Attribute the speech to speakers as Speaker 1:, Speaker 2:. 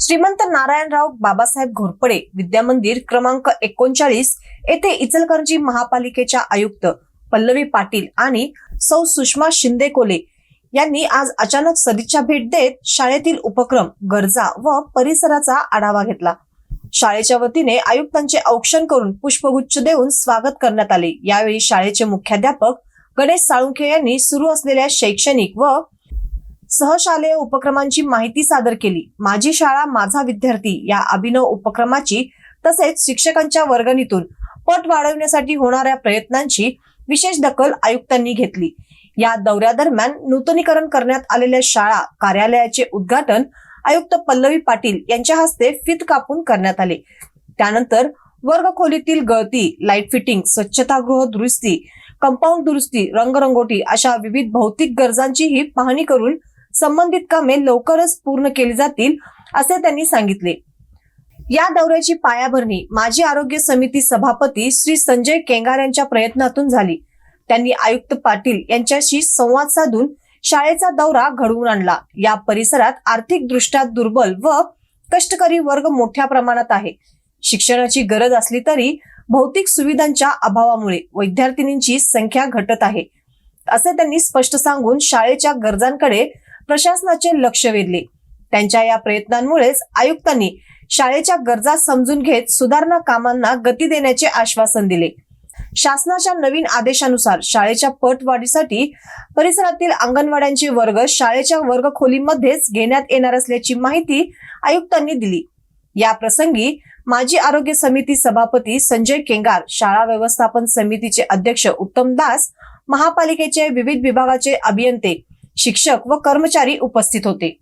Speaker 1: श्रीमंत नारायणराव बाबासाहेब घोरपडे विद्यामंदिर क्रमांक एकोणचाळीस येथे इचलकरंजी महापालिकेच्या आयुक्त पल्लवी पाटील आणि सौ सुषमा शिंदे कोले यांनी आज अचानक सदिच्छा भेट देत शाळेतील उपक्रम गरजा व परिसराचा आढावा घेतला. शाळेच्या वतीने आयुक्तांचे औक्षण करून पुष्पगुच्छ देऊन स्वागत करण्यात आले. यावेळी शाळेचे मुख्याध्यापक गणेश साळुंखे यांनी सुरू असलेल्या शैक्षणिक व सहशालेय उपक्रमांची माहिती सादर केली. माझी शाळा माझा विद्यार्थी या अभिनव उपक्रमाची तसेच शिक्षकांच्या वर्गणीतून पट वाढवण्यासाठी होणाऱ्या प्रयत्नांची विशेष दखल आयुक्तांनी घेतली. या दौऱ्यादरम्यान नूतनीकरण करण्यात आलेल्या शाळा कार्यालयाचे उद्घाटन आयुक्त पल्लवी पाटील यांच्या हस्ते फित कापून करण्यात आले. त्यानंतर वर्ग खोलीतील गळती लाइट फिटिंग स्वच्छतागृह दुरुस्ती कंपाऊंड दुरुस्ती रंगरंगोटी अशा विविध भौतिक गरजांचीही पाहणी करून संबंधित कामे लवकरच पूर्ण केली जातील असे त्यांनी सांगितले. या दौऱ्याची पायाभरणी माजी आरोग्य समिती सभापती श्री संजय केंगार यांच्या प्रयत्नातून झाली. त्यांनी आयुक्त पाटील यांच्याशी संवाद साधून शाळेचा दौरा घडवून आणला. या परिसरात आर्थिक दृष्ट्या दुर्बल व कष्टकरी वर्ग मोठ्या प्रमाणात आहे. शिक्षणाची गरज असली तरी भौतिक सुविधांच्या अभावामुळे विद्यार्थिनींची संख्या घटत आहे. असे त्यांनी स्पष्ट सांगून शाळेच्या गरजांकडे प्रशासनाचे लक्ष वेधले. त्यांच्या या प्रयत्नांमुळेच आयुक्तांनी शाळेच्या गरजा समजून घेत सुधारणा कामांना गती देण्याचे आश्वासन दिले. शासनाच्या नवीन आदेशानुसार शाळेच्या पट वाढीसाठी परिसरातील अंगणवाड्यांचे वर्ग शाळेच्या वर्ग खोलीमध्येच घेण्यात येणार असल्याची माहिती आयुक्तांनी दिली. या प्रसंगी माजी आरोग्य समिती सभापती संजय केंगार शाळा व्यवस्थापन समितीचे अध्यक्ष उत्तम दास महापालिकेचे विविध विभागाचे अभियंते शिक्षक व कर्मचारी उपस्थित होते.